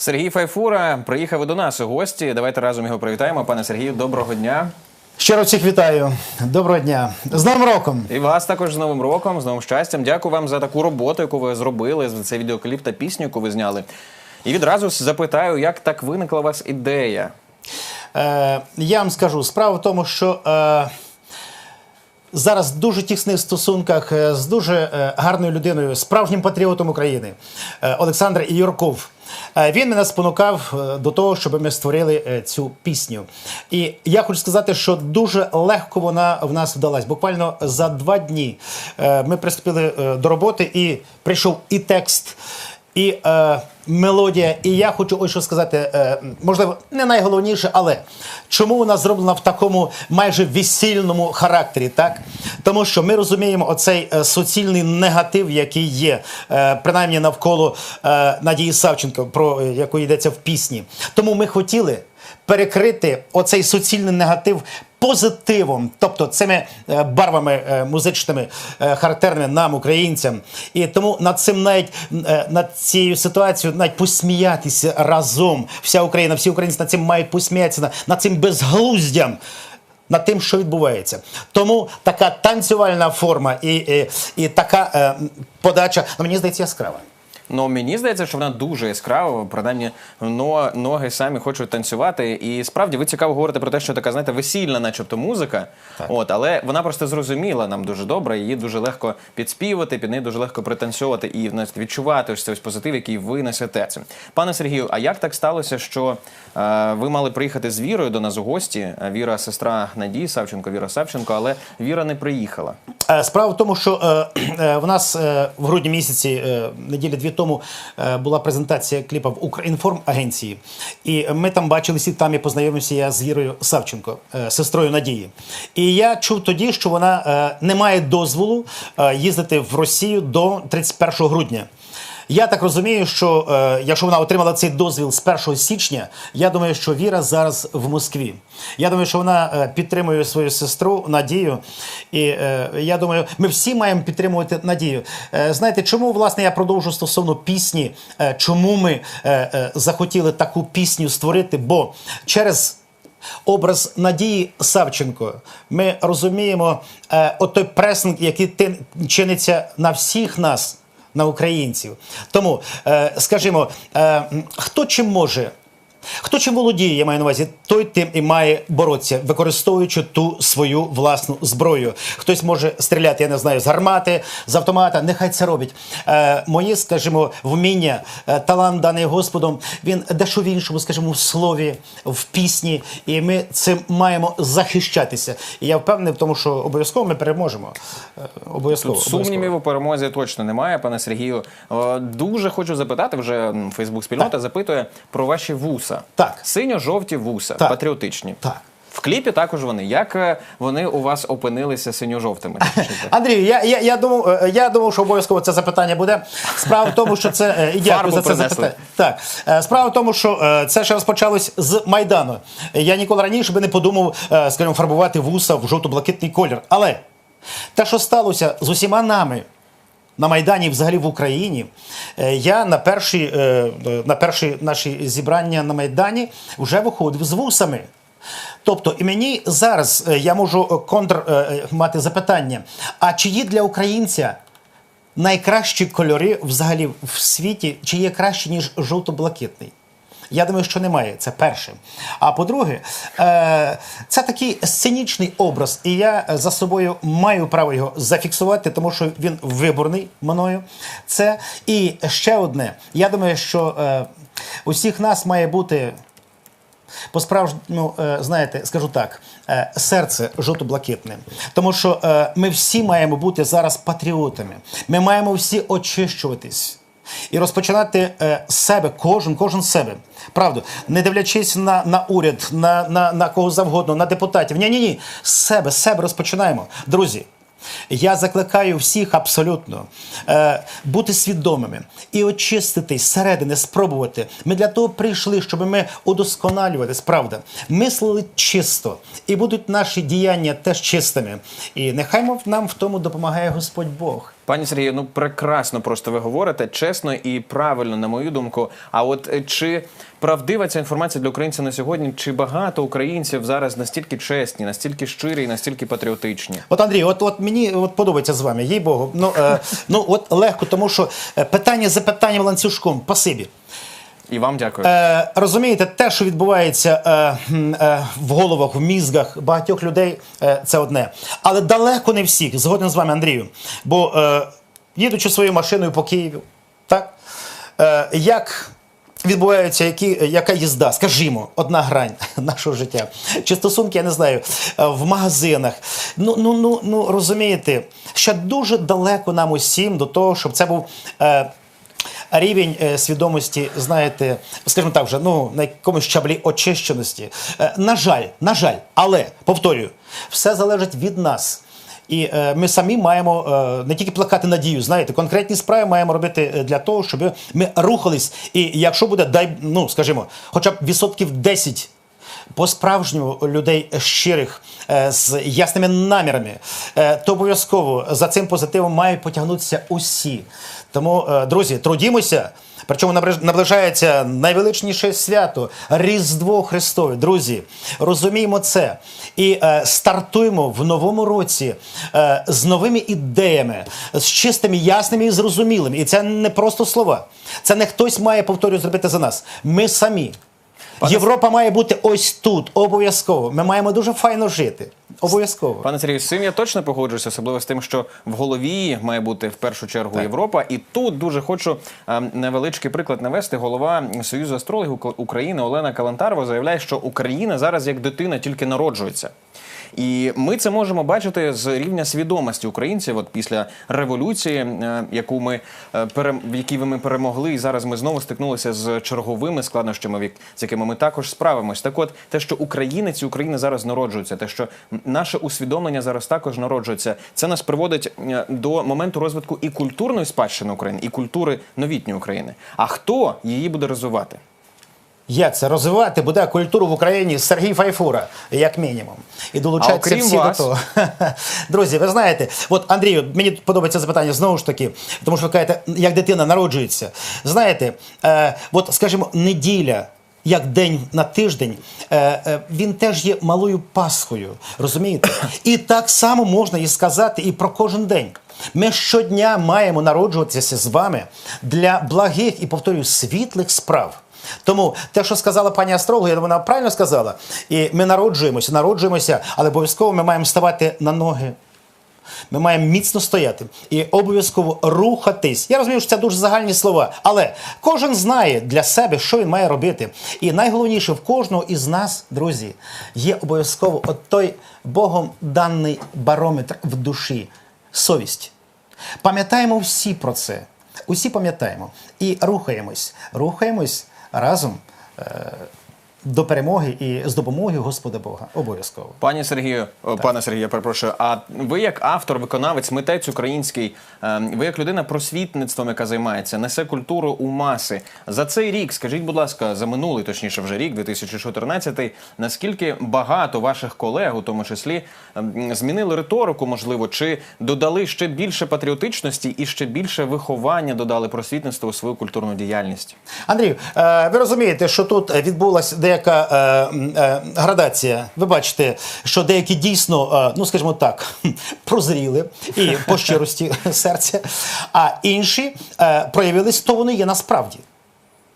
Сергій Файфура приїхав і до нас у гості. Давайте разом його привітаємо. Пане Сергію, доброго дня. Щиро всіх вітаю. Доброго дня. З Новим роком! І вас також з Новим роком, з новим щастям. Дякую вам за таку роботу, яку ви зробили, за цей відеокліп та пісню, яку ви зняли. І відразу запитаю, як так виникла у вас ідея? Е, я вам скажу, справа в тому, що е, зараз в дуже тісних стосунках е, з дуже е, гарною людиною, справжнім патріотом України, е, Олександр Юрков. Він мене спонукав до того, щоб ми створили цю пісню. І я хочу сказати, що дуже легко вона в нас вдалась. Буквально за два дні ми приступили до роботи, і прийшов і текст, і мелодія. І я хочу ось що сказати, е, можливо, не найголовніше, але чому вона зроблена в такому майже весільному характері, так? Тому що ми розуміємо оцей е, суцільний негатив, який є, е, принаймні навколо Надії Савченко, про яку йдеться в пісні. Тому ми хотіли перекрити оцей суцільний негатив позитивом, тобто цими е, барвами е, музичними, е, характерними нам, українцям. І тому над цим навіть над цією ситуацією навіть посміятися разом. Вся Україна, всі українці над цим мають посміятися, над цим безглуздям. Над тим, що відбувається, тому така танцювальна форма і, і, і така е, подача, ну, мені здається, яскрава. Ну мені здається, що вона дуже яскрава, принаймні но, ноги самі хочуть танцювати. І справді ви цікаво говорите про те, що така, знаєте, весільна, начебто, музика. От, але вона просто зрозуміла нам дуже добре. Її дуже легко підспівати, під неї дуже легко пританцьовувати і знаєте, відчувати ось цей ось позитив, який ви несете. Пане Сергію, а як так сталося, що е, ви мали приїхати з Вірою до нас у гості? Е, Віра, сестра Надії Савченко, Віра Савченко, але Віра не приїхала. Е, Справа в тому, що е, е, в нас е, в грудні місяці, е, неділі дві тому, е, була презентація кліпа в Укрінформ агенції. І ми там бачилися, там і познайомився я з Вірою Савченко, е, сестрою Надії. І я чув тоді, що вона е, не має дозволу їздити в Росію до 31 грудня. Я так розумію, що е, якщо вона отримала цей дозвіл з 1 січня, я думаю, що Віра зараз в Москві. Я думаю, що вона е, підтримує свою сестру Надію. І е, я думаю, ми всі маємо підтримувати Надію. Е, знаєте, чому власне я продовжу стосовно пісні? Е, чому ми е, е, захотіли таку пісню створити? Бо через Образ Надії Савченко. Ми розуміємо е, той пресинг, який чиниться на всіх нас, на українців. Тому, е, скажімо, е, хто чим може? Хто чим володіє, я маю на увазі, той тим і має боротися, використовуючи ту свою власну зброю. Хтось може стріляти, я не знаю, з гармати, з автомата. Нехай це робить. Е, моє, скажімо, вміння, е, талант даний Господом, він дещо в іншому, скажімо, в слові, в пісні, і ми цим маємо захищатися. І я впевнений в тому, що обов'язково ми переможемо. Е, Обов'язково. Тут сумнівів у перемозі точно немає, пане Сергію. Е, Дуже хочу запитати, вже Фейсбук спільнота запитує про ваші вуса. Так. Синьо-жовті вуса, Так. патріотичні. Так. В кліпі також вони. Як е, вони у вас опинилися синьо-жовтими? Андрію, я, я, я, думав, е, я думав, що обов'язково це запитання буде. Справа в тому, що це е, і дякую за це принесли. запитання. Так, справа в тому, що це ще розпочалось з Майдану. Я ніколи раніше би не подумав, скажімо, фарбувати вуса в жовто-блакитний колір. Але те, що сталося з усіма нами. На Майдані, взагалі в Україні, е, я на перші, е, на перші наші зібрання на Майдані вже виходив з вусами. Тобто, і мені зараз е, я можу контр мати запитання: а чи є для українця найкращі кольори взагалі в світі, чи є краще ніж жовто-блакитний? Я думаю, що немає. Це перше. А по-друге, е, це такий сценічний образ, і я за собою маю право його зафіксувати, тому що він виборний мною. Це і ще одне. Я думаю, що е, усіх нас має бути по справжньому, е, знаєте, скажу так, серце жовто-блакитне. Тому що ми всі маємо бути зараз патріотами. Ми маємо всі очищуватись. І розпочинати е, з себе, кожен, кожен себе. Правда, не дивлячись на, на уряд, на, на, на кого завгодно, на депутатів. Ні, ні, ні. Себе, себе розпочинаємо. Друзі, я закликаю всіх абсолютно е, бути свідомими і очиститись зсередини, спробувати. Ми для того прийшли, щоб ми удосконалюватись, правда, мислили чисто, і будуть наші діяння теж чистими. І нехай нам в тому допомагає Господь Бог. Пані Сергію, ну прекрасно просто ви говорите, чесно і правильно, на мою думку. А от е, чи правдива ця інформація для українців на сьогодні? Чи багато українців зараз настільки чесні, настільки щирі і настільки патріотичні? От Андрій, от, от мені от подобається з вами, їй Богу. Ну, е, ну от легко, тому що е, питання за питанням ланцюжком, пасибі. І вам дякую. Е, розумієте, те, що відбувається е, е, в головах, в мізгах багатьох людей, е, це одне. Але далеко не всіх, згоден з вами, Андрію. Бо е, їдучи своєю машиною по Києву, так? Е, як відбувається які, яка їзда, скажімо, одна грань нашого життя. Чи стосунки, я не знаю, е, в магазинах. Ну, ну, ну, ну розумієте, ще дуже далеко нам усім до того, щоб це був. Е, рівень е, свідомості, знаєте, скажімо так, вже ну на якомусь щаблі очищеності. Е, на жаль, на жаль, але повторюю, все залежить від нас. І е, ми самі маємо е, не тільки плакати надію, знаєте, конкретні справи маємо робити е, для того, щоб ми рухались. І якщо буде, дай, ну скажімо, хоча б відсотків 10 по-справжньому людей щирих е, з ясними намірами, е, то обов'язково за цим позитивом мають потягнутися усі. Тому, е, друзі, трудімося. Причому наближається найвеличніше свято Різдво Христове. Друзі, розуміємо це і е, стартуємо в новому році е, з новими ідеями, з чистими, ясними і зрозумілими. І це не просто слова. Це не хтось має повторю зробити за нас. Ми самі. Європа має бути ось тут, обов'язково. Ми маємо дуже файно жити. Обов'язково. Пане Сергію, з цим я точно погоджуюся, особливо з тим, що в голові має бути в першу чергу Європа. І тут дуже хочу е, невеличкий приклад навести. Голова Союзу астрологів Ук- України Олена Калантарова заявляє, що Україна зараз як дитина тільки народжується. І ми це можемо бачити з рівня свідомості українців. От після революції, е, яку ми е, в якій ми перемогли, і зараз ми знову стикнулися з черговими складнощами, з якими ми також справимось. Так, от те, що українець і Україна зараз народжуються, те, що наше усвідомлення зараз також народжується, це нас приводить е, до моменту розвитку і культурної спадщини України, і культури новітньої України. А хто її буде розвивати? Як це розвивати буде культуру в Україні Сергій Файфура, як мінімум. І окрім всі вас? до того. Друзі, ви знаєте, от Андрію, мені подобається запитання знову ж таки, тому що ви кажете, як дитина народжується. Знаєте, е, от скажімо, неділя. Як день на тиждень, е, е, він теж є малою Пасхою, розумієте? І так само можна і сказати і про кожен день. Ми щодня маємо народжуватися з вами для благих і повторюю світлих справ. Тому те, що сказала пані астролог, я думаю, вона правильно сказала. І ми народжуємося, народжуємося, але обов'язково ми маємо ставати на ноги. Ми маємо міцно стояти і обов'язково рухатись. Я розумію, що це дуже загальні слова, але кожен знає для себе, що він має робити. І найголовніше в кожного із нас, друзі, є обов'язково от той Богом даний барометр в душі совість. Пам'ятаємо всі про це. Усі пам'ятаємо і рухаємось. Рухаємось разом е, до перемоги і з допомоги Господа Бога. Обов'язково. Пані Сергію, о, пане Сергію, я перепрошую. А ви як автор, виконавець, митець український, ем, ви як людина просвітництвом, яка займається, несе культуру у маси. За цей рік, скажіть, будь ласка, за минулий, точніше, вже рік, 2014, наскільки багато ваших колег, у тому числі, ем, змінили риторику, можливо, чи додали ще більше патріотичності і ще більше виховання додали просвітництво у свою культурну діяльність? Андрію, е, ви розумієте, що тут відбулася деяка е, е, градація. Ви бачите, що деякі дійсно, е, ну скажімо так, прозріли і по щирості серця, а інші е, проявились, то вони є насправді.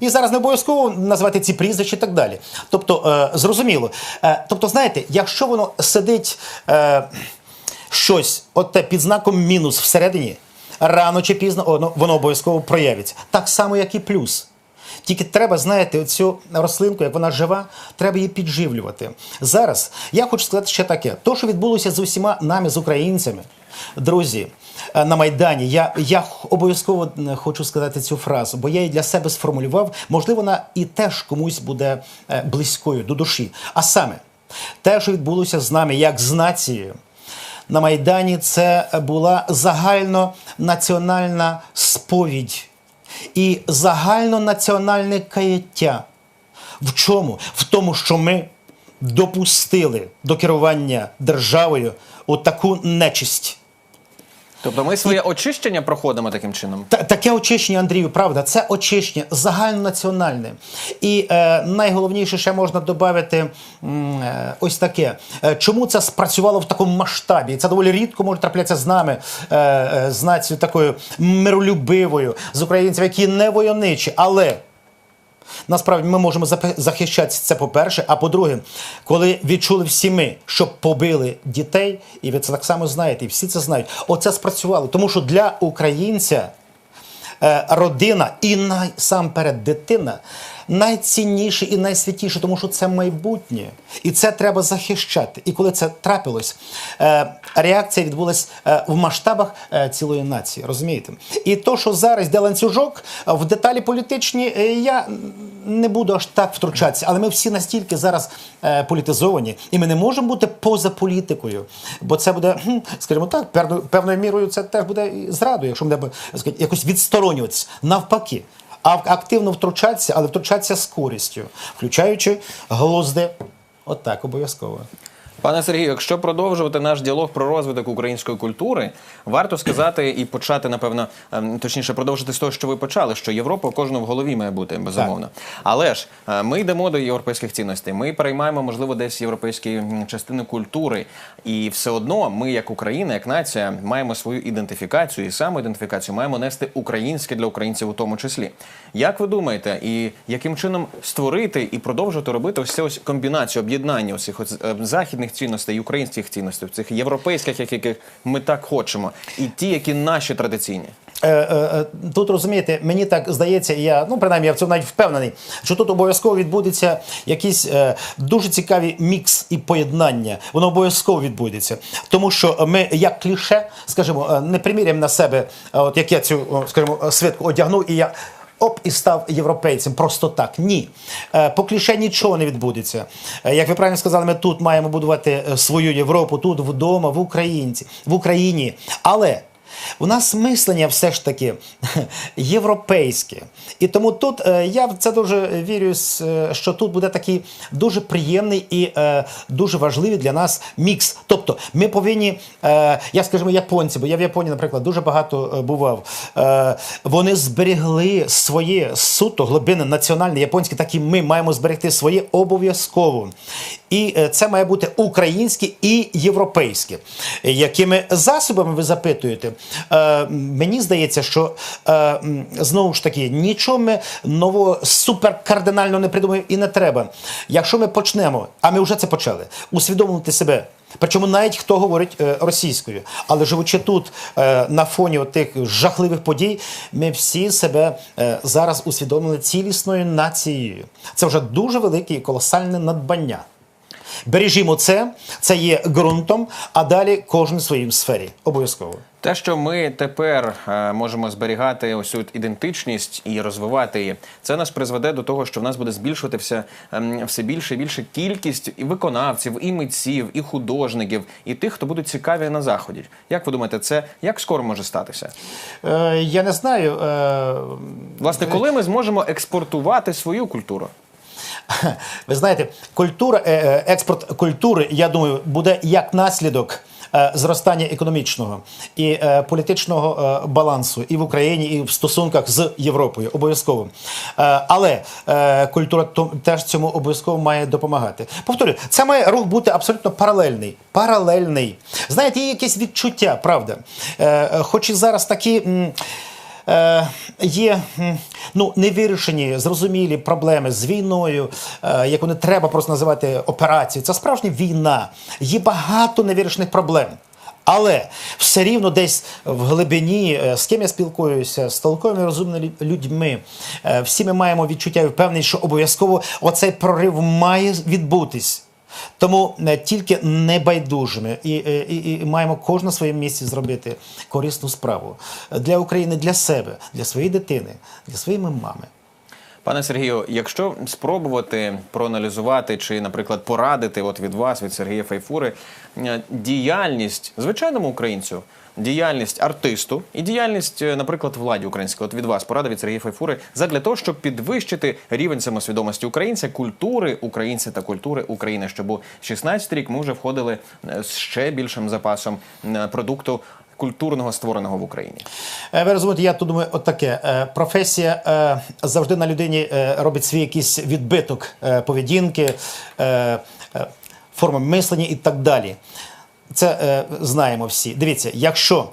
І зараз не обов'язково називати ці прізвища і так далі. Тобто, е, зрозуміло. Е, тобто, знаєте, якщо воно сидить е, щось, от те під знаком мінус всередині, рано чи пізно воно, воно обов'язково проявиться. Так само, як і плюс. Тільки треба, знаєте, цю рослинку, як вона жива, треба її підживлювати. Зараз я хочу сказати ще таке: то, що відбулося з усіма нами, з українцями, друзі, е, на Майдані, я, я обов'язково е, хочу сказати цю фразу, бо я її для себе сформулював. Можливо, вона і теж комусь буде е, близькою до душі. А саме, те, що відбулося з нами, як з нацією, на Майдані це була загальнонаціональна сповідь і загальнонаціональне каяття. В чому? В тому, що ми допустили до керування державою отаку нечисть. Тобто ми своє очищення проходимо таким чином. Та- таке очищення, Андрію, правда, це очищення загальнонаціональне. І е, найголовніше ще можна додати е, ось таке. Е, чому це спрацювало в такому масштабі? І Це доволі рідко може траплятися з нами, е, е, з нацією такою миролюбивою, з українцями, які не войовничі, але. Насправді ми можемо захищатися це по-перше. А по-друге, коли відчули всі ми, що побили дітей, і ви це так само знаєте, і всі це знають. Оце спрацювало. Тому що для українця е, родина і насамперед дитина найцінніше і найсвятіше, тому що це майбутнє. І це треба захищати. І коли це трапилось, е, реакція відбулась е, в масштабах е, цілої нації. Розумієте? І то, що зараз йде ланцюжок, в деталі політичні, я не буду аж так втручатися, але ми всі настільки зараз політизовані, і ми не можемо бути поза політикою. Бо це буде, скажімо так, певною, мірою це теж буде зрадою, якщо ми будемо якось відсторонюватися. Навпаки. Активно втручатися, але втручатися з користю, включаючи глузди. От обов'язково. Пане Сергію, якщо продовжувати наш діалог про розвиток української культури, варто сказати і почати, напевно, ем, точніше, продовжити з того, що ви почали, що Європа у кожного в голові має бути, безумовно. Але ж е, ми йдемо до європейських цінностей. Ми переймаємо, можливо, десь європейські частини культури, і все одно ми, як Україна, як нація, маємо свою ідентифікацію і самоідентифікацію маємо нести українське для українців у тому числі. Як ви думаєте, і яким чином створити і продовжувати робити ось цю ось комбінацію об'єднання усіх е, західних цінностей українських цінностей, цих європейських, яких ми так хочемо, і ті, які наші традиційні? Е, е, е, Тут розумієте, мені так здається, я ну принаймні я в цьому навіть впевнений, що тут обов'язково відбудеться якийсь е, дуже цікавий мікс і поєднання. Воно обов'язково відбудеться, тому що ми як кліше, скажімо, не приміряємо на себе, от як я цю, скажімо, свитку одягнув і я. Оп, і став європейцем просто так. Ні. Е, По кліше нічого не відбудеться. Е, Як ви правильно сказали, ми тут маємо будувати е, свою Європу, тут вдома, в Українці, в Україні. Але у нас мислення все ж таки європейське. І тому тут е, я в це дуже вірю, е, що тут буде такий дуже приємний і е, дуже важливий для нас мікс. Тобто ми повинні, як скажімо, японці, бо я в Японії, наприклад, дуже багато бував. Вони зберегли своє суто глибинне національне японське, так і ми маємо зберегти своє обов'язково. І це має бути українське і європейське. Якими засобами ви запитуєте? Е, мені здається, що е, знову ж таки нічого ми нового суперкардинально не придумаємо і не треба. Якщо ми почнемо, а ми вже це почали, усвідомлювати себе. Причому навіть хто говорить е, російською, але живучи тут е, на фоні тих жахливих подій, ми всі себе е, зараз усвідомили цілісною нацією. Це вже дуже велике і колосальне надбання. Бережімо це, це є ґрунтом, а далі кожен в своїй сфері. Обов'язково. Те, що ми тепер е, можемо зберігати ось цю ідентичність і розвивати її, це нас призведе до того, що в нас буде збільшуватися ем, все більше і більше кількість і виконавців, і митців, і художників, і тих, хто будуть цікаві на заході. Як ви думаєте, це як скоро може статися? Е, я не знаю. Е, Власне, коли ми зможемо експортувати свою культуру? Ви знаєте, культура, е, е, експорт культури, я думаю, буде як наслідок. Е, Зростання економічного і е, політичного е, балансу і в Україні, і в стосунках з Європою обов'язково. Але культура теж цьому обов'язково має допомагати. Повторюю, це має рух бути абсолютно паралельний. Паралельний. Знаєте, є якесь відчуття, правда. Хоч і зараз такі. Е, є ну, невирішені, зрозумілі проблеми з війною, е, яку не треба просто називати операцією. Це справжня війна. Є багато невирішених проблем. Але все рівно десь в глибині, е, з ким я спілкуюся, з толковими розумними людьми, всі ми маємо відчуття і впевненість, що обов'язково оцей прорив має відбутись. Тому е, тільки небайдужими і, е, і, і маємо кожне своє своєму місці зробити корисну справу для України, для себе, для своєї дитини, для своєї мами. Пане Сергію, якщо спробувати проаналізувати чи, наприклад, порадити от від вас, від Сергія Файфури, е, діяльність звичайному українцю, діяльність артисту і діяльність, е, наприклад, владі української, от від вас порада від Сергія Файфури, задля того, щоб підвищити рівень самосвідомості українця, культури українця та культури України, щоб у 16 рік ми вже входили е, з ще більшим запасом е, продукту культурного створеного в Україні. Ви розумієте, я тут думаю, от Професія завжди на людині робить свій якийсь відбиток поведінки, форми мислення і так далі. Це е, знаємо всі. Дивіться, якщо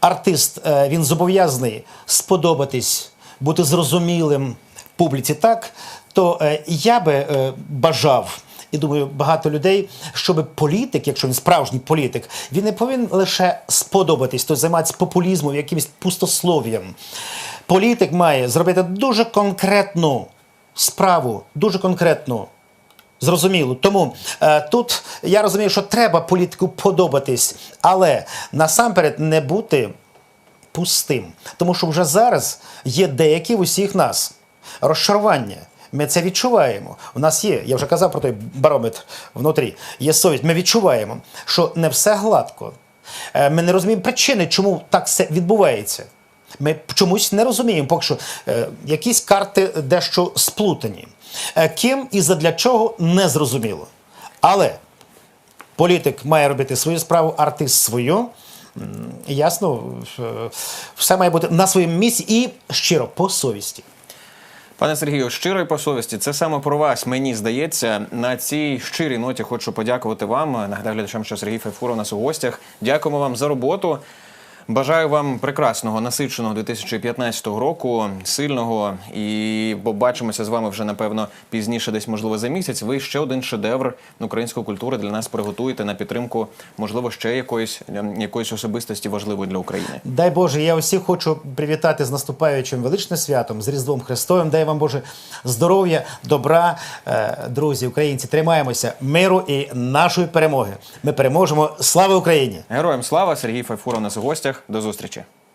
артист е, він зобов'язаний сподобатись, бути зрозумілим публіці так, то е, я би е, бажав. І думаю, багато людей, щоб політик, якщо він справжній політик, він не повинен лише сподобатись, то займатися популізмом, якимось пустослов'ям. Політик має зробити дуже конкретну справу, дуже конкретну. Зрозуміло. Тому е, тут я розумію, що треба політику подобатись, але насамперед не бути пустим. Тому що вже зараз є деякі в усіх нас розчарування. Ми це відчуваємо. У нас є, я вже казав про той барометр внутрі, є совість. Ми відчуваємо, що не все гладко. Е, Ми не розуміємо причини, чому так все відбувається. Ми чомусь не розуміємо, поки що е, якісь карти дещо сплутані. Е, ким і задля чого не зрозуміло. Але політик має робити свою справу, артист свою. Ясно, все має бути на своєму місці і щиро по совісті. Пане Сергію, щиро і по совісті, це саме про вас, мені здається. На цій щирій ноті хочу подякувати вам. Нагадаю глядачам, що Сергій Файфур у нас у гостях. Дякуємо вам за роботу. Бажаю вам прекрасного насиченого 2015 року, сильного і побачимося з вами вже напевно пізніше, десь можливо за місяць. Ви ще один шедевр української культури для нас приготуєте на підтримку, можливо, ще якоїсь ем, якоїсь особистості важливої для України. Дай Боже, я усіх хочу привітати з наступаючим величним святом, з Різдвом Христовим. Дай вам Боже здоров'я, добра, Е, друзі, українці, тримаємося миру і нашої перемоги. Ми переможемо. Слава Україні! Героям слава Сергій Файфур у нас у гостях. До зустрічі.